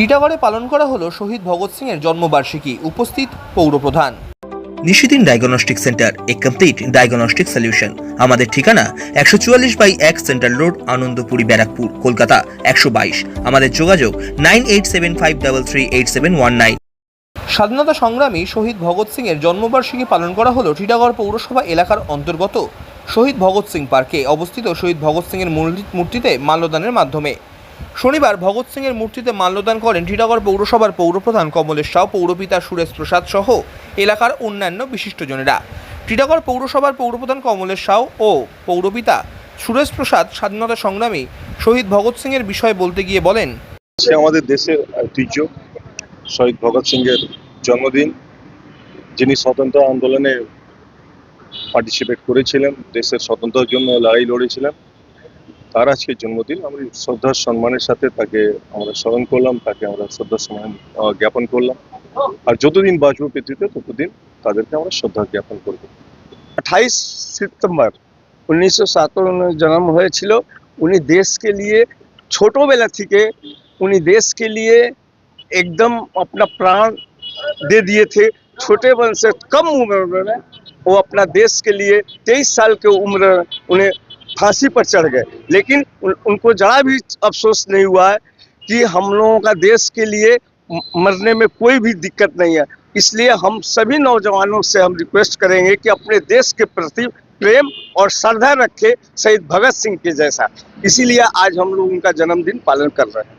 টিটাগড়ে পালন করা হলো শহীদ ভগৎ সিং এর জন্মবার্ষিকী উপস্থিত পৌরপ্রধান। Nishidin diagnostic centre a complete diagnostic solution. আমাদের ঠিকানা একশো চুয়াল্লিশ বাই এক সেন্ট্রাল রোড আনন্দপুরি ব্যারাকপুর কলকাতা একশো বাইশ। আমাদের যোগাযোগ nine eight seven five double three eight seven one nine. স্বাধীনতা সংগ্রামী শহীদ ভগৎ সিং এর জন্মবার্ষিকী পালন করা হলো টিটাগড় পৌরসভা এলাকার অন্তর্গত শহীদ ভগৎ সিং পার্কে। অবস্থিত শহীদ ভগৎ সিং এর মূর্তিতে মাল্যদানের মাধ্যমে। শনিবার ভগৎ সিং এর মূর্তিতে মাল্যদান করেন টিটাগড় পৌরসভার পৌরপ্রধান কমলেশ সাউ, পৌরপিতা সুরেশ প্রসাদ সহ এলাকার অন্যান্য বিশিষ্টজনেরা। টিটাগড় পৌরসভার পৌরপ্রধান কমলেশ সাউ ও পৌরপিতা সুরেশ প্রসাদ স্বাধীনতা সংগ্রামী শহীদ ভগৎ সিং এর বিষয়ে বলতে গিয়ে বলেন, সে আমাদের দেশের ঐতিহ্য, শহীদ ভগৎ সিং এর জন্মদিন, যিনি স্বতন্ত্র আন্দোলনে পার্টিসিপেট করেছিলেন, দেশের স্বতন্ত্রের জন্য লড়াই লড়েছিলেন। তার আজকে জন্মদিন আমরা শ্রদ্ধার সম্মানের সাথে তাকে আমরা স্মরণ করলাম তাকে আমরা শ্রদ্ধার সম্মান আহ, জ্ঞাপন করলাম আর যতদিন বাঁচবো পৃথিবীতে ততদিন তাদেরকে আমরা শ্রদ্ধা জ্ঞাপন করবো আঠাইশ সেপ্টেম্বর উনিশশো সাতান্ন জন্ম হয়েছিল উনি দেশকে लिए ছোটবেলা থেকে উনি देश के लिए एकदम अपना प्राण दे दिए थे छोटे बन से कम उम्र में वो अपना देश के लिए तेईस साल के उम्र में उन्हें फांसी पर चढ़ गए। लेकिन उन, उनको जरा भी अफसोस नहीं हुआ है कि हम लोगों का देश के लिए मरने में कोई भी दिक्कत नहीं है। इसलिए हम सभी नौजवानों से हम रिक्वेस्ट करेंगे कि अपने देश के प्रति प्रेम और श्रद्धा रखे शहीद भगत सिंह के जैसा। इसीलिए आज हम लोग उनका जन्मदिन पालन कर रहे हैं।